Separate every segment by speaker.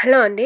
Speaker 1: Hello అండి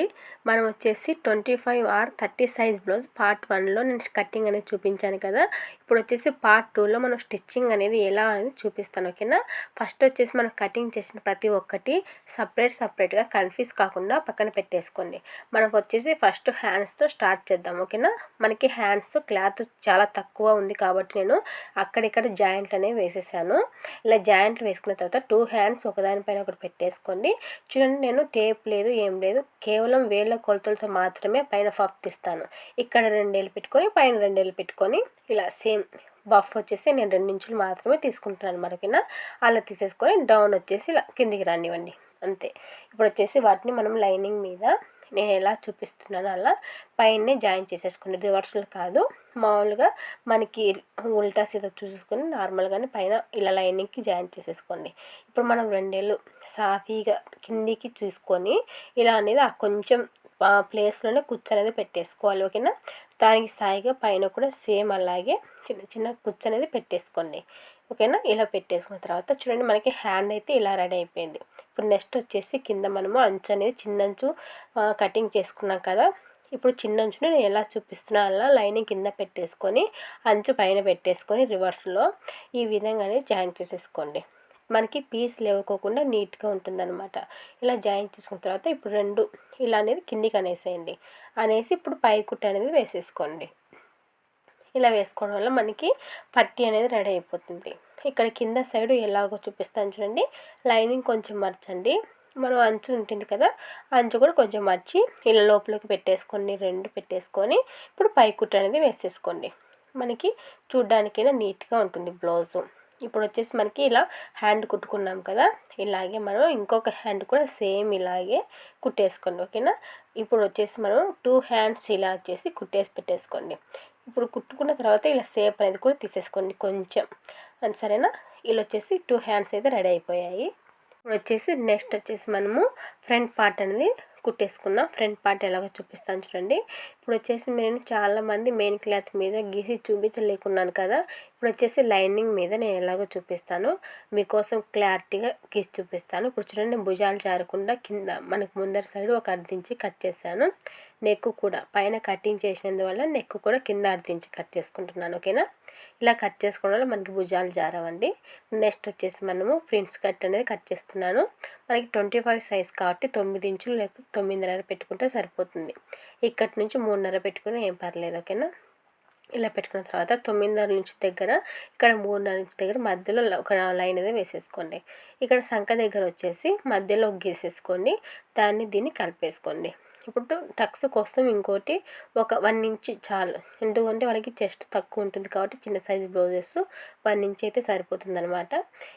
Speaker 1: మనం వచ్చేసి twenty five or thirty size blouse part వన్లో నేను కటింగ్ అనేది చూపించాను కదా. ఇప్పుడు వచ్చేసి పార్ట్ టూలో మనం స్టిచ్చింగ్ అనేది ఎలా అనేది చూపిస్తాను ఓకేనా? ఫస్ట్ వచ్చేసి మనం కటింగ్ చేసిన ప్రతి ఒక్కటి సపరేట్ సపరేట్గా కన్ఫ్యూజ్ కాకుండా పక్కన పెట్టేసుకోండి. మనం వచ్చేసి ఫస్ట్ హ్యాండ్స్తో స్టార్ట్ చేద్దాం ఓకేనా? మనకి హ్యాండ్స్ క్లాత్ చాలా తక్కువ ఉంది కాబట్టి నేను అక్కడిక్కడ జాయింట్లు అనేవి వేసేసాను. ఇలా జాయింట్లు వేసుకున్న తర్వాత టూ హ్యాండ్స్ ఒకదానిపైన ఒకటి పెట్టేసుకోండి. చూడండి నేను టేప్ లేదు ఏం లేదు. కేవలం వేళ్ళ కొలతలతో మాత్రమే పైన పఫ్ తీస్తాను. ఇక్కడ రెండేళ్ళు పెట్టుకొని పైన రెండేళ్ళు పెట్టుకొని ఇలా సేమ్ బఫ్ వచ్చేసి నేను రెండు ఇంచులు మాత్రమే తీసుకుంటున్నాను మరొకన. అలా తీసేసుకొని డౌన్ వచ్చేసి ఇలా కిందికి రానివ్వండి. అంతే. ఇప్పుడు వచ్చేసి వాటిని మనం లైనింగ్ మీద నేను ఎలా చూపిస్తున్నానో అలా పైన జాయిన్ చేసేసుకోండి రివర్స్లో కాదు. మామూలుగా మనకి ఉల్టా సీదా చూసుకొని నార్మల్గానే పైన ఇలా లైనింగ్కి జాయిన్ చేసేసుకోండి. ఇప్పుడు మనం రెండేళ్ళు సాఫీగా కిందికి చూసుకొని ఇలా అనేది ఆ కొంచెం ప్లేస్లోనే కుచ్చు అనేది పెట్టేసుకోవాలి ఓకేనా? దానికి సాయిగా పైన కూడా సేమ్ అలాగే చిన్న చిన్న కుచ్చు అనేది పెట్టేసుకోండి. ఓకేనా? ఇలా పెట్టేసుకున్న తర్వాత చూడండి మనకి హ్యాండ్ అయితే ఇలా రెడీ అయిపోయింది. ఇప్పుడు నెక్స్ట్ వచ్చేసి కింద మనము అంచు అనేది చిన్నంచు కటింగ్ చేసుకున్నాం కదా. ఇప్పుడు చిన్న అంచుని నేను ఎలా చూపిస్తున్నా అలా లైనింగ్ కింద పెట్టేసుకొని అంచు పైన పెట్టేసుకొని రివర్స్లో ఈ విధంగానే జాయిన్ చేసేసుకోండి. మనకి పీస్ లేవుకోకుండా నీట్గా ఉంటుందన్నమాట. ఇలా జాయిన్ చేసుకున్న తర్వాత ఇప్పుడు రెండు ఇలా అనేది కిందికి అనేసేయండి. అనేసి ఇప్పుడు పైకుట్టు అనేది వేసేసుకోండి. ఇలా వేసుకోవడం వల్ల మనకి పట్టి అనేది రెడీ అయిపోతుంది. ఇక్కడ కింద సైడ్ ఎలాగో చూపిస్తాను చూడండి. లైనింగ్ కొంచెం మర్చండి. మనం అంచు ఉంటుంది కదా అంచు కూడా కొంచెం మర్చి ఇలా లోపలికి పెట్టేసుకోండి రెండు పెట్టేసుకొని ఇప్పుడు పైకుట్టు అనేది వేసేసుకోండి. మనకి చూడ్డానికైనా నీట్గా ఉంటుంది బ్లౌజు. ఇప్పుడు వచ్చేసి మనకి ఇలా హ్యాండ్ కుట్టుకున్నాం కదా ఇలాగే మనం ఇంకొక హ్యాండ్ కూడా సేమ్ ఇలాగే కుట్టేసుకోండి ఓకేనా? ఇప్పుడు వచ్చేసి మనం టూ హ్యాండ్స్ ఇలా వచ్చేసి కుట్టేసి పెట్టేసుకోండి. ఇప్పుడు కుట్టుకున్న తర్వాత ఇలా సేప్ అనేది కూడా తీసేసుకోండి కొంచెం. సరేనా? ఇలా వచ్చేసి టూ హ్యాండ్స్ అయితే రెడీ అయిపోయాయి. ఇప్పుడు వచ్చేసి నెక్స్ట్ వచ్చేసి మనము ఫ్రంట్ పార్ట్ అనేది కుట్టేసుకుందాం. ఫ్రంట్ పార్ట్ ఎలాగో చూపిస్తాను చూడండి. ఇప్పుడు వచ్చేసి నేను చాలామంది మెయిన్ క్లాత్ మీద గీసి చూపించలేకున్నాను కదా. ఇప్పుడు వచ్చేసి లైనింగ్ మీద నేను ఎలాగో చూపిస్తాను. మీకోసం క్లారిటీగా గీసి చూపిస్తాను. ఇప్పుడు చూడండి భుజాలు జారకుండా కింద మనకు ముందర సైడ్ ఒక అర్ధించి కట్ చేశాను. నెక్ కూడా పైన కటింగ్ చేసినందువల్ల నెక్ కూడా కింద అర్ధించి కట్ చేసుకుంటున్నాను ఓకేనా? ఇలా కట్ చేసుకోవడం వల్ల మనకి భుజాలు జారవండి. నెక్స్ట్ వచ్చేసి మనము ప్రింట్స్ కట్ అనేది కట్ చేస్తున్నాను. మనకి ట్వంటీ ఫైవ్ సైజ్ కాబట్టి తొమ్మిది ఇంచులు లేకపోతే తొమ్మిదిన్నర పెట్టుకుంటే సరిపోతుంది. ఇక్కడి నుంచి మూడున్నర పెట్టుకుని ఏం పర్లేదు ఓకేనా? ఇలా పెట్టుకున్న తర్వాత తొమ్మిదిన్నర నుంచి దగ్గర ఇక్కడ మూడున్నర నుంచి దగ్గర మధ్యలో ఒక లైన్ అనేది వేసేసుకోండి. ఇక్కడ సంఖ దగ్గర వచ్చేసి మధ్యలో గీసేసుకోండి. దాన్ని దీన్ని కలిపేసుకోండి. ఇప్పుడు టక్స్ కోసం ఇంకోటి ఒక వన్ ఇంచ్ చాలు. ఎందుకంటే వాళ్ళకి చెస్ట్ తక్కువ ఉంటుంది కాబట్టి చిన్న సైజ్ బ్లౌజెస్ వన్ ఇంచ్ అయితే సరిపోతుంది అనమాట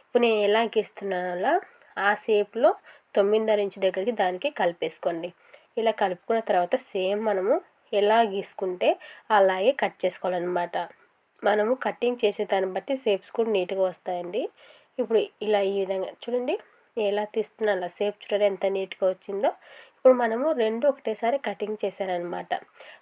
Speaker 1: ఇప్పుడు నేను ఎలా గీస్తున్నాను అలా ఆ షేప్లో తొమ్మిదిన్నర ఇంచు దగ్గరికి దానికి కలిపేసుకోండి. ఇలా కలుపుకున్న తర్వాత సేమ్ మనము ఎలా గీసుకుంటే అలాగే కట్ చేసుకోవాలన్నమాట. మనము కటింగ్ చేసే దాన్ని బట్టి షేప్స్ కూడా నీట్గా వస్తాయండి. ఇప్పుడు ఇలా ఈ విధంగా చూడండి ఎలా తీస్తున్నా అలా షేప్ చూడండి ఎంత నీట్గా వచ్చిందో. ఇప్పుడు మనము రెండు ఒకటేసారి కటింగ్ చేశానమాట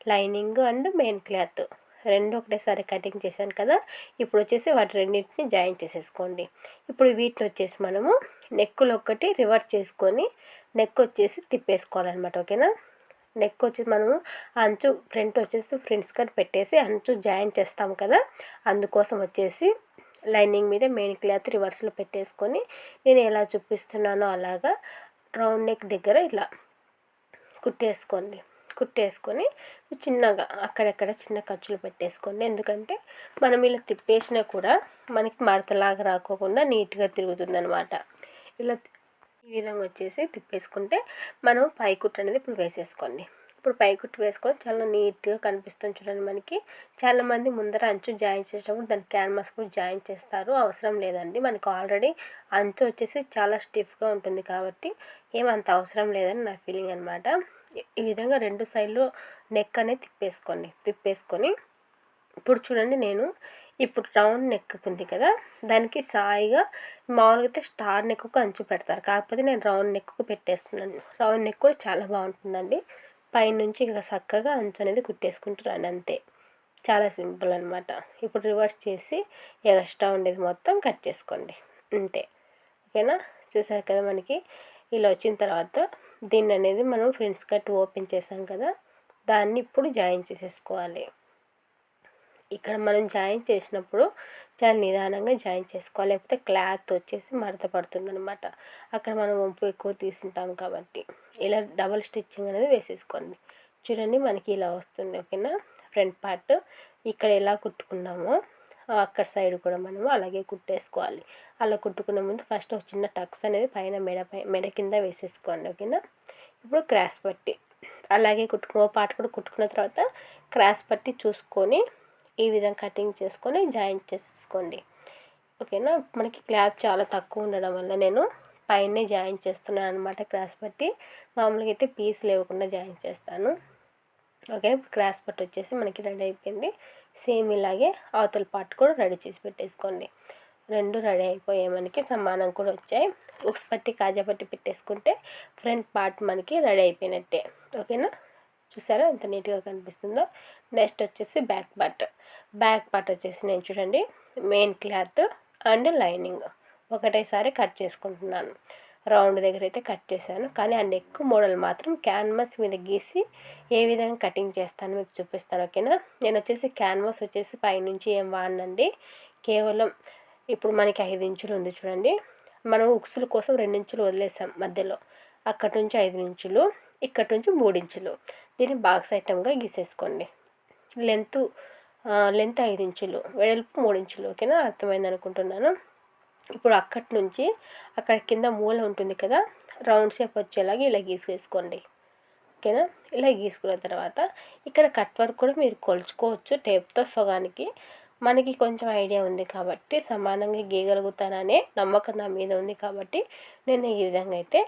Speaker 1: లైనింగ్ అండ్ మెయిన్ క్లాత్. రెండు ఒకటేసారి కటింగ్ చేశాను కదా ఇప్పుడు వచ్చేసి వాటి రెండింటిని జాయిన్ చేసేసుకోండి. ఇప్పుడు వీటిని వచ్చేసి మనము నెక్కులు ఒక్కటి రివర్ట్ చేసుకొని నెక్ వచ్చేసి తిప్పేసుకోవాలన్నమాట ఓకేనా? నెక్ వచ్చేసి మనము అంచు ఫ్రంట్ వచ్చేసి ఫ్రంట్ స్కర్ట్ పెట్టేసి అంచు జాయిన్ చేస్తాం కదా అందుకోసం వచ్చేసి లైనింగ్ మీద మెయిన్ క్లాత్ రివర్స్లో పెట్టేసుకొని నేను ఎలా చూపిస్తున్నానో అలాగా రౌండ్ నెక్ దగ్గర ఇలా కుట్టేసుకోండి. కుట్టేసుకొని చిన్నగా అక్కడక్కడ చిన్న ఖర్చులు పెట్టేసుకోండి. ఎందుకంటే మనం ఇలా తిప్పేసినా కూడా మనకి మడతలాగా రాకోకుండా నీట్గా తిరుగుతుంది అనమాట ఇలా ఈ విధంగా వచ్చేసి తిప్పేసుకుంటే మనం పైకుట్టు అనేది ఇప్పుడు వేసేసుకోండి. ఇప్పుడు పైకుట్టు వేసుకొని చాలా నీట్గా కనిపిస్తుంది చూడండి మనకి. చాలామంది ముందర అంచు జాయిన్ చేసినప్పుడు దాని క్యాన్వాస్ కూడా జాయిన్ చేస్తారు. అవసరం లేదండి. మనకు ఆల్రెడీ అంచు వచ్చేసి చాలా స్టిఫ్గా ఉంటుంది కాబట్టి ఏమంత అవసరం లేదని నా ఫీలింగ్ అనమాట ఈ విధంగా రెండు సైడ్లు నెక్ అనేది తిప్పేసుకోండి. తిప్పేసుకొని ఇప్పుడు చూడండి నేను ఇప్పుడు రౌండ్ నెక్ ఉంది కదా దానికి సాయిగా మామూలుగా అయితే స్టార్ నెక్కు అంచు పెడతారు. కాకపోతే నేను రౌండ్ నెక్కు పెట్టేస్తున్నాను. రౌండ్ నెక్ కూడా చాలా బాగుంటుందండి. పైనుంచి ఇంకా చక్కగా అంచు అనేది కుట్టేసుకుంటున్నాను అంతే. చాలా సింపుల్ అనమాట ఇప్పుడు రివర్స్ చేసి ఎక్స్ట్రా ఉండేది మొత్తం కట్ చేసుకోండి. అంతే. ఓకేనా? చూసారు కదా మనకి? ఇలా వచ్చిన తర్వాత దీన్ని అనేది మనం ఫ్రెండ్స్ కట్ ఓపెన్ చేసాం కదా దాన్ని ఇప్పుడు జాయిన్ చేసేసుకోవాలి. ఇక్కడ మనం జాయిన్ చేసినప్పుడు చాలా నిదానంగా జాయిన్ చేసుకోవాలి లేకపోతే క్లాత్ వచ్చేసి మడత పడుతుంది అనమాట అక్కడ మనం వంపు ఎక్కువ తీసుంటాం కాబట్టి. ఇలా డబల్ స్టిచ్చింగ్ అనేది వేసేసుకోండి. చూడండి మనకి ఇలా వస్తుంది ఓకేనా? Front part. ఇక్కడ ఎలా కుట్టుకున్నామో అక్కడ సైడ్ కూడా మనము అలాగే కుట్టేసుకోవాలి. అలా కుట్టుకునే ముందు ఫస్ట్ ఒక చిన్న టక్స్ అనేది పైన మెడ పై మెడ కింద వేసేసుకోండి ఓకేనా? ఇప్పుడు క్రాస్ పట్టి అలాగే కుట్టుకో పాట కూడా కుట్టుకున్న తర్వాత క్రాస్ పట్టి చూసుకొని ఈ విధంగా కటింగ్ చేసుకొని జాయింట్ చేసేసుకోండి ఓకేనా? మనకి క్లాత్ చాలా తక్కువ ఉండడం వల్ల నేను పైనే జాయిన్ చేస్తున్నాను అనమాట క్రాస్ పట్టి. మామూలుగా అయితే పీస్ లేకుండా జాయిన్ చేస్తాను. ఓకే క్రాస్ పట్టు వచ్చేసి మనకి రెడీ అయిపోయింది. సేమ్ ఇలాగే అవతల పార్ట్ కూడా రెడీ చేసి పెట్టేసుకోండి. రెండు రెడీ అయిపోయాయి మనకి సమానం కూడా వచ్చాయి. ఉక్స్ పట్టి కాజా పట్టి పెట్టేసుకుంటే ఫ్రంట్ పార్ట్ మనకి రెడీ అయిపోయినట్టే. ఓకేనా? చూసారా ఎంత నీట్గా కనిపిస్తుందో? నెక్స్ట్ వచ్చేసి బ్యాక్ పార్ట్. బ్యాక్ పార్ట్ వచ్చేసి నేను చూడండి. Main cloth and lining. ఒకటేసారి కట్ చేసుకుంటున్నాను. రౌండ్ దగ్గర అయితే కట్ చేశాను. కానీ ఆ నెక్ మోడల్ మాత్రం క్యాన్వాస్ మీద గీసి ఏ విధంగా కటింగ్ చేస్తాను మీకు చూపిస్తాను ఓకేనా? నేను వచ్చేసి క్యాన్వాస్ వచ్చేసి పైనుంచి ఏం వాడినండి. కేవలం ఇప్పుడు మనకి ఐదు ఇంచులు ఉంది చూడండి. మనం ఉక్సుల కోసం రెండు ఇంచులు వదిలేసాం మధ్యలో. అక్కడి నుంచి ఐదు ఇంచులు ఇక్కడ నుంచి మూడు ఇంచులు. దీన్ని బాక్స్ ఐటమ్గా గీసేసుకోండి. లెంత్ లెంత్ ఐదు ఇంచులు వెడల్పు మూడు ఇంచులు ఓకేనా? అర్థమైంది అనుకుంటున్నాను. ఇప్పుడు అక్కడి నుంచి అక్కడ కింద మూల ఉంటుంది కదా రౌండ్ షేప్ వచ్చేలాగా ఇలా గీసుకేసుకోండి ఓకేనా? ఇలా గీసుకున్న తర్వాత ఇక్కడ కట్ వర్క్ కూడా మీరు కొలుచుకోవచ్చు టేప్తో సగానికి. మనకి కొంచెం ఐడియా ఉంది కాబట్టి సమానంగా గీయగలుగుతాననే నమ్మకం నా మీద ఉంది కాబట్టి నేను ఈ విధంగా అయితే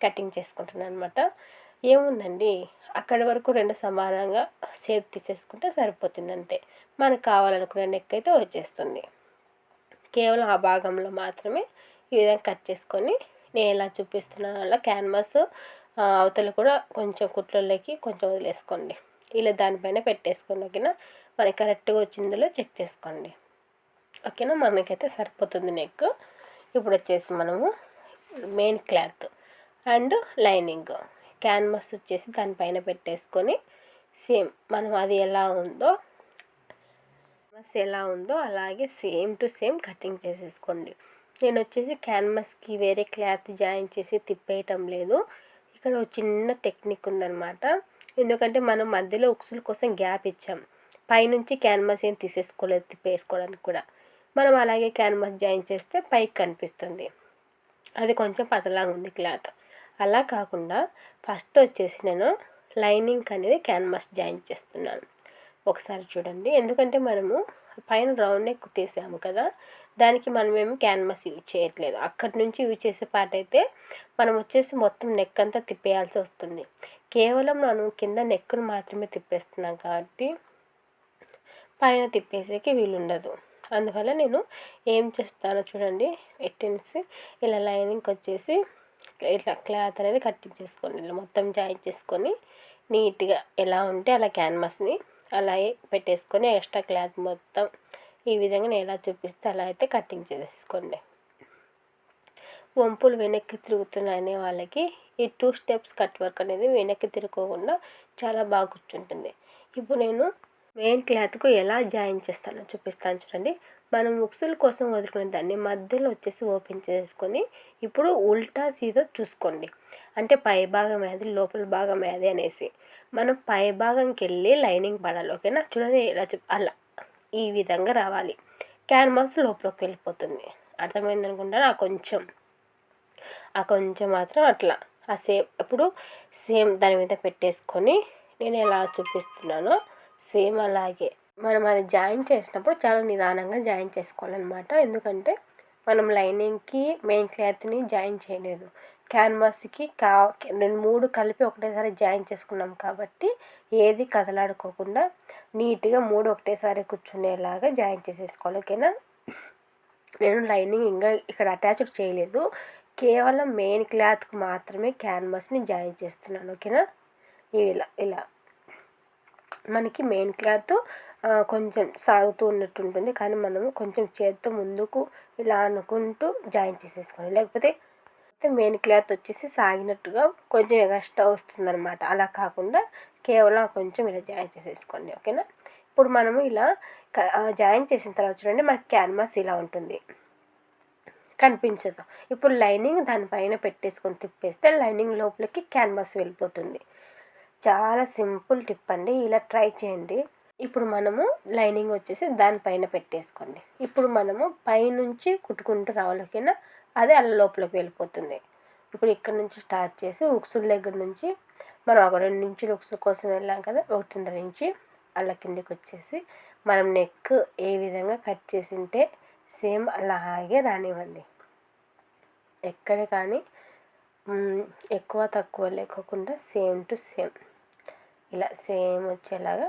Speaker 1: కటింగ్ చేసుకుంటున్నాను అనమాట ఏముందండి? అక్కడి వరకు రెండు సమానంగా షేప్ తీసేసుకుంటే సరిపోతుంది అంతే. మనకు కావాలనుకునే నెక్ అయితే వచ్చేస్తుంది. కేవలం ఆ భాగంలో మాత్రమే ఈ విధంగా కట్ చేసుకొని నేను ఎలా చూపిస్తున్నాను అలా క్యాన్వాస్ అవతల కూడా కొంచెం కుట్లలోకి కొంచెం వదిలేసుకోండి. ఇలా దానిపైన పెట్టేసుకోండి ఓకేనా? మనకి కరెక్ట్గా వచ్చిందో చెక్ చేసుకోండి. ఓకేనా? మనకైతే సరిపోతుంది నెక్. ఇప్పుడు వచ్చేసి మనము main cloth and lining. Canvas వచ్చేసి దానిపైన పెట్టేసుకొని సేమ్ మనం అది ఎలా ఉందో క్యాన్వాస్ ఎలా ఉందో అలాగే సేమ్ టు సేమ్ కటింగ్ చేసేసుకోండి. నేను వచ్చేసి క్యాన్వాస్కి వేరే క్లాత్ జాయిన్ చేసి తిప్పేయటం లేదు. ఇక్కడ ఒక చిన్న టెక్నిక్ ఉందన్నమాట. ఎందుకంటే మనం మధ్యలో ఉక్సుల కోసం గ్యాప్ ఇచ్చాం. పైనుంచి క్యాన్వాస్ ఏం తీసేసుకోలేదు తిప్పేసుకోవడానికి కూడా. మనం అలాగే క్యాన్వాస్ జాయిన్ చేస్తే పైకి కనిపిస్తుంది. అది కొంచెం పతలాగా ఉంది క్లాత్. అలా కాకుండా ఫస్ట్ వచ్చేసి నేను లైనింగ్ అనేది క్యాన్వాస్ జాయిన్ చేస్తున్నాను. ఒకసారి చూడండి. ఎందుకంటే మనము పైన రౌండ్ నెక్ తీసాము కదా దానికి మనమేమి క్యాన్వాస్ యూజ్ చేయట్లేదు. అక్కడి నుంచి యూజ్ చేసే పార్ట్ అయితే మనం వచ్చేసి మొత్తం నెక్ అంతా తిప్పేయాల్సి వస్తుంది. కేవలం మనం కింద నెక్ను మాత్రమే తిప్పేస్తున్నాం కాబట్టి పైన తిప్పేసేకి వీలుండదు. అందువల్ల నేను ఏం చేస్తానో చూడండి. ఎట్టేసి ఇలా లైనింగ్కి వచ్చేసి ఇట్లా క్లాత్ అనేది కట్టించేసుకోండి ఇలా మొత్తం జాయిన్ చేసుకొని నీట్గా ఎలా ఉంటే అలా క్యాన్వాస్ని అలాగే పెట్టేసుకొని ఎక్స్ట్రా క్లాత్ మొత్తం ఈ విధంగా నేను ఎలా చూపిస్తే అలా అయితే కటింగ్ చేసేసుకోండి. వంపులు వెనక్కి తిరుగుతున్నాయనే వాళ్ళకి ఈ టూ స్టెప్స్ కట్ వర్క్ అనేది వెనక్కి తిరుగుకోకుండా చాలా బాగా కూర్చుంటుంది ఇప్పుడు నేను మెయిన్ క్లాత్కు ఎలా జాయిన్ చేస్తానో చూపిస్తాను చూడండి. మనం ఉక్సుల కోసం వదులుకునే దాన్ని మధ్యలో వచ్చేసి ఓపెన్ చేసుకొని ఇప్పుడు ఉల్టా సీదా చూసుకోండి. అంటే పై భాగం ఏది లోపల భాగం ఏది అనేసి. మనం పై భాగంకి వెళ్ళి లైనింగ్ పడాలి ఓకేనా? చూడండి ఇలా చూ అలా ఈ విధంగా రావాలి. క్యాన్వాస్ లోపలికి వెళ్ళిపోతుంది. అర్థమైంది అనుకుంటా? ఆ కొంచెం. ఆ కొంచెం మాత్రం అట్లా. ఆ సేమ్ ఇప్పుడు సేమ్ దాని మీద పెట్టేసుకొని నేను ఎలా చూపిస్తున్నానో సేమ్ అలాగే. మనం అది జాయిన్ చేసినప్పుడు చాలా నిదానంగా జాయిన్ చేసుకోవాలన్నమాట. ఎందుకంటే మనం లైనింగ్కి మెయిన్ క్లాత్ని జాయిన్ చేయలేదు. క్యాన్వాస్కి కా రెండు మూడు కలిపి ఒకటేసారి జాయిన్ చేసుకున్నాం కాబట్టి ఏది కదలాడుకోకుండా నీట్గా మూడు ఒకటేసారి కూర్చునేలాగా జాయిన్ చేసేసుకోవాలి ఓకేనా? నేను లైనింగ్ ఇంకా ఇక్కడ అటాచ్డ్ చేయలేదు. కేవలం మెయిన్ క్లాత్కి మాత్రమే క్యాన్వాస్ని జాయిన్ చేస్తున్నాను ఓకేనా? ఇలా ఇలా. మనకి మెయిన్ క్లాత్ కొంచెం సాగుతూ ఉన్నట్టు ఉంటుంది కానీ మనము కొంచెం చేత్తో ముందుకు ఇలా అనుకుంటూ జాయిన్ చేసేసుకోవాలి. లేకపోతే మెయిన్ క్లాత్ వచ్చేసి సాగినట్టుగా కొంచెం ఎగస్ట్రా వస్తుందన్నమాట. అలా కాకుండా కేవలం కొంచెం ఇలా జాయిన్ చేసేసుకోండి. ఓకేనా? ఇప్పుడు మనము ఇలా జాయిన్ చేసిన తర్వాత చూడండి మనకి క్యాన్వాస్ ఇలా ఉంటుంది. కనిపించదు. ఇప్పుడు లైనింగ్ దానిపైన పెట్టేసుకొని తిప్పేస్తే లైనింగ్ లోపలికి క్యాన్వాస్ వెళ్ళిపోతుంది. చాలా సింపుల్ టిప్ అండి. ఇలా ట్రై చేయండి. ఇప్పుడు మనము లైనింగ్ వచ్చేసి దానిపైన పెట్టేసుకోండి. ఇప్పుడు మనము పైనుంచి కుట్టుకుంటూ రావాలి ఓకేనా? అదే అలా లోపలికి వెళ్ళిపోతుంది. ఇప్పుడు ఇక్కడ నుంచి స్టార్ట్ చేసి ఉక్సుల దగ్గర నుంచి మనం ఒక రెండు నుంచి ఉక్సుల కోసం వెళ్ళాం కదా ఒకటిన్నర నుంచి అలా కిందకి వచ్చేసి మనం నెక్ ఏ విధంగా కట్ చేసి ఉంటే సేమ్ అలాగే రానివ్వండి. ఎక్కడ కానీ ఎక్కువ తక్కువ లేకోకుండా సేమ్ టు సేమ్. ఇలా సేమ్ వచ్చేలాగా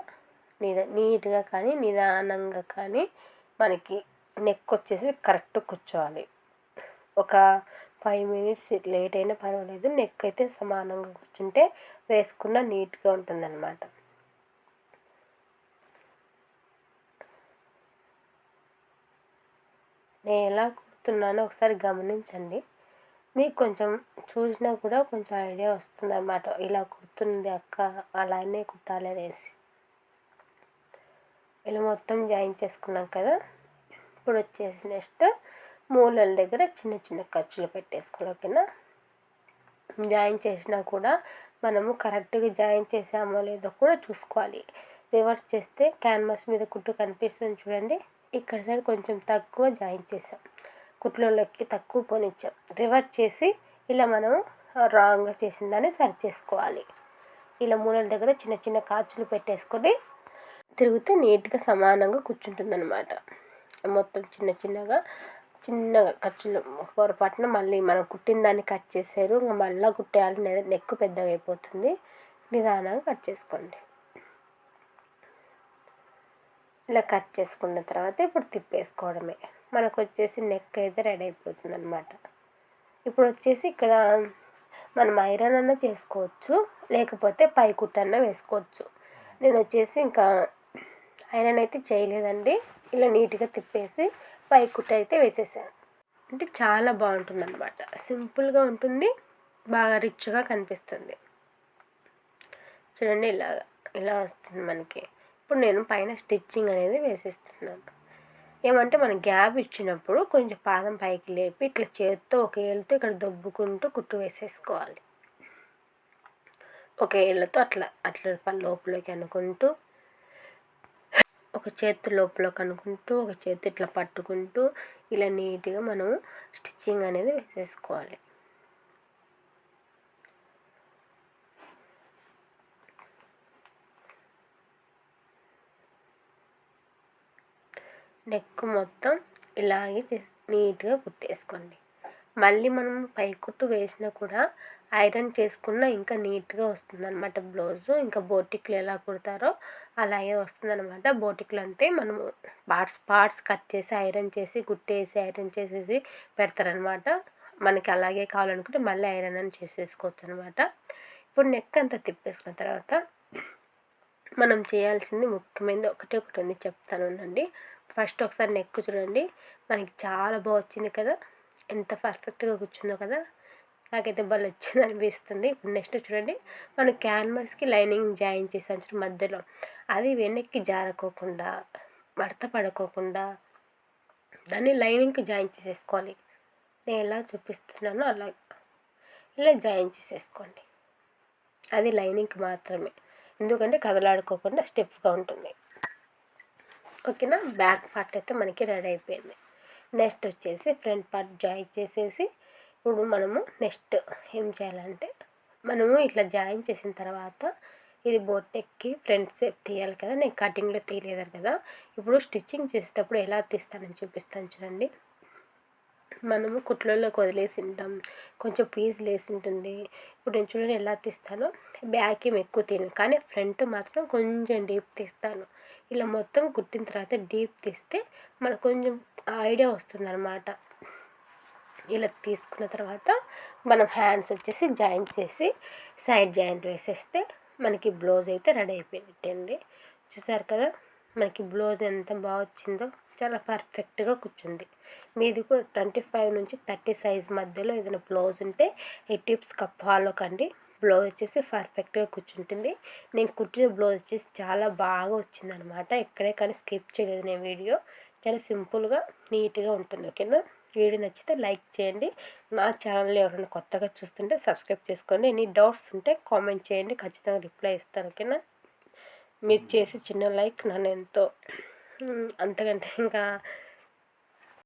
Speaker 1: నిద నీట్గా కానీ నిదానంగా కానీ మనకి నెక్ వచ్చేసి కరెక్ట్ కూర్చోవాలి. ఒక ఫైవ్ మినిట్స్ లేట్ అయినా పర్వాలేదు. నెక్ అయితే సమానంగా కూర్చుంటే వేసుకున్న నీట్గా ఉంటుందన్నమాట. నేను ఎలా కుడుతున్నానో ఒకసారి గమనించండి. మీకు కొంచెం చూసినా కూడా కొంచెం ఐడియా వస్తుంది అన్నమాట ఇలా కుడుతుంది అక్క అలానే కుట్టాలి అనేసి ఇలా మొత్తం జాయిన్ చేసుకున్నాం కదా. ఇప్పుడు వచ్చేసి నెక్స్ట్ మూలల దగ్గర చిన్న చిన్న ఖర్చులు పెట్టేసుకోవాలి ఓకేనా? జాయిన్ చేసినా కూడా మనము కరెక్ట్గా జాయిన్ చేసామో లేదో కూడా చూసుకోవాలి. రివర్స్ చేస్తే క్యాన్వాస్ మీద కుట్టు కనిపిస్తుంది చూడండి. ఇక్కడ సైడ్ కొంచెం తక్కువ జాయిన్ చేసాం. కుట్లలోకి తక్కువ పోనిచ్చాం. రివర్స్ చేసి ఇలా మనం రాంగ్గా చేసిందని సరి చేసుకోవాలి. ఇలా మూలల దగ్గర చిన్న చిన్న కాచులు పెట్టేసుకొని తిరిగితే నీట్గా సమానంగా కూర్చుంటుంది అనమాట మొత్తం చిన్న చిన్నగా చిన్నగా ఖర్చులు పొరపాటున మళ్ళీ మనం కుట్టిన దాన్ని కట్ చేసారు ఇంకా మళ్ళీ కుట్టేయాలి నెక్ పెద్దగా అయిపోతుంది. నిదానంగా కట్ చేసుకోండి. ఇలా కట్ చేసుకున్న తర్వాత ఇప్పుడు తిప్పేసుకోవడమే. మనకు వచ్చేసి నెక్ అయితే రెడీ అయిపోతుంది అనమాట ఇప్పుడు వచ్చేసి ఇక్కడ మనం ఐరన్ అన్న చేసుకోవచ్చు లేకపోతే పై కుట్టన్న వేసుకోవచ్చు. నేను వచ్చేసి ఇంకా ఐరన్ అయితే చేయలేదండి. ఇలా నీట్గా తిప్పేసి పై కుట్ట అయితే వేసేసాను అంటే చాలా బాగుంటుంది అనమాట సింపుల్గా ఉంటుంది బాగా రిచ్గా కనిపిస్తుంది. చూడండి ఇలా ఇలా వస్తుంది మనకి. ఇప్పుడు నేను పైన స్టిచ్చింగ్ అనేది వేసేస్తున్నాను. ఏమంటే మనం గ్యాప్ ఇచ్చినప్పుడు కొంచెం పాదం పైకి లేపి ఇట్లా చేతితో ఒక ఏళ్ళతో ఇక్కడ దొబ్బుకుంటూ కుట్టు వేసేసుకోవాలి. ఒక ఏళ్ళతో అట్లా అట్లా లోపలికి అనుకుంటూ ఒక చేతి లోపల కనుక్కుంటూ ఒక చేతి ఇట్లా పట్టుకుంటూ ఇలా నీట్గా మనం స్టిచ్చింగ్ అనేది వేసేసుకోవాలి. నెక్ మొత్తం ఇలాగే నీట్గా కుట్టేసుకోండి. మళ్ళీ మనం పైకుట్టు వేసినా కూడా ఐరన్ చేసుకున్న ఇంకా నీట్గా వస్తుంది అనమాట బ్లౌజు. ఇంకా బోటిక్లు ఎలా కుడతారో అలాగే వస్తుంది అనమాట బోటిక్లు అంతే మనము పార్ట్స్ పార్ట్స్ కట్ చేసి ఐరన్ చేసి కుట్టేసి ఐరన్ చేసేసి పెడతారనమాట మనకి అలాగే కావాలనుకుంటే మళ్ళీ ఐరన్ అని చేసేసుకోవచ్చు అనమాట ఇప్పుడు నెక్ అంతా తిప్పేసుకున్న తర్వాత మనం చేయాల్సింది ముఖ్యమైనది ఒకటి ఒకటి ఉంది చెప్తాను ఉండండి. ఫస్ట్ ఒకసారి నెక్ చూడండి. మనకి చాలా బాగా వచ్చింది కదా. ఎంత పర్ఫెక్ట్గా కూర్చుందో కదా. నాకైతే భలే వచ్చింది అనిపిస్తుంది ఇప్పుడు నెక్స్ట్ చూడండి. మనం క్యాన్వాస్కి లైనింగ్ జాయిన్ చేసాం చూడండి మధ్యలో. అది వెనక్కి జారకోకుండా మడత పడుకోకుండా దాన్ని లైనింగ్కి జాయిన్ చేసేసుకోవాలి. నేను ఎలా చూపిస్తున్నానో అలా. ఇలా జాయిన్ చేసేసుకోండి. అది లైనింగ్కి మాత్రమే. ఎందుకంటే కదలాడుకోకుండా స్టెప్గా ఉంటుంది. ఓకేనా? బ్యాక్ పార్ట్ అయితే మనకి రెడీ అయిపోయింది. నెక్స్ట్ వచ్చేసి ఫ్రంట్ పార్ట్ జాయిన్ చేసేసి ఇప్పుడు మనము నెక్స్ట్ ఏం చేయాలంటే మనము ఇట్లా జాయిన్ చేసిన తర్వాత ఇది బోట్ నెక్కి ఫ్రంట్ సేప్ తీయాలి కదా నేను కటింగ్లో తీయలేదు కదా ఇప్పుడు స్టిచ్చింగ్ చేసేటప్పుడు ఎలా తీస్తానని చూపిస్తాను చూడండి. మనము కుట్లలోకి వదిలేసి ఉంటాం కొంచెం పీస్ లేసి ఉంటుంది. ఇప్పుడు నేను చూడండి ఎలా తీస్తానో బ్యాక్ ఏం ఎక్కువ తీయను కానీ ఫ్రంట్ మాత్రం కొంచెం డీప్ తీస్తాను. ఇలా మొత్తం కుట్టిన తర్వాత డీప్ తీస్తే మనకు కొంచెం ఐడియా వస్తుంది అనమాట ఇలా తీసుకున్న తర్వాత మనం హ్యాండ్స్ వచ్చేసి జాయింట్ చేసి సైడ్ జాయింట్ వేసేస్తే మనకి బ్లౌజ్ అయితే రెడీ అయిపోయినట్టండి. చూసారు కదా మనకి బ్లౌజ్ ఎంత బాగా వచ్చిందో చాలా పర్ఫెక్ట్గా కూర్చుంది. మీది కూడా ట్వంటీ ఫైవ్ నుంచి థర్టీ సైజ్ మధ్యలో ఏదైనా బ్లౌజ్ ఉంటే ఈ టిప్స్ ఫాలో కండి. బ్లౌజ్ వచ్చేసి పర్ఫెక్ట్గా కూర్చుంటుంది. నేను కుట్టిన బ్లౌజ్ వచ్చేసి చాలా బాగా వచ్చిందనమాట. ఎక్కడే కానీ స్కిప్ చేయలేదు నేను వీడియో. చాలా సింపుల్గా నీట్గా ఉంటుంది ఓకేనా? వీడియో నచ్చితే లైక్ చేయండి. నా ఛానల్ ఎవరైనా కొత్తగా చూస్తుంటే సబ్స్క్రైబ్ చేసుకోండి. ఎనీ డౌట్స్ ఉంటే కామెంట్ చేయండి. ఖచ్చితంగా రిప్లై ఇస్తాను ఓకేనా? మీరు చేసే చిన్న లైక్ నన్ను ఎంతో అంతకంటే ఇంకా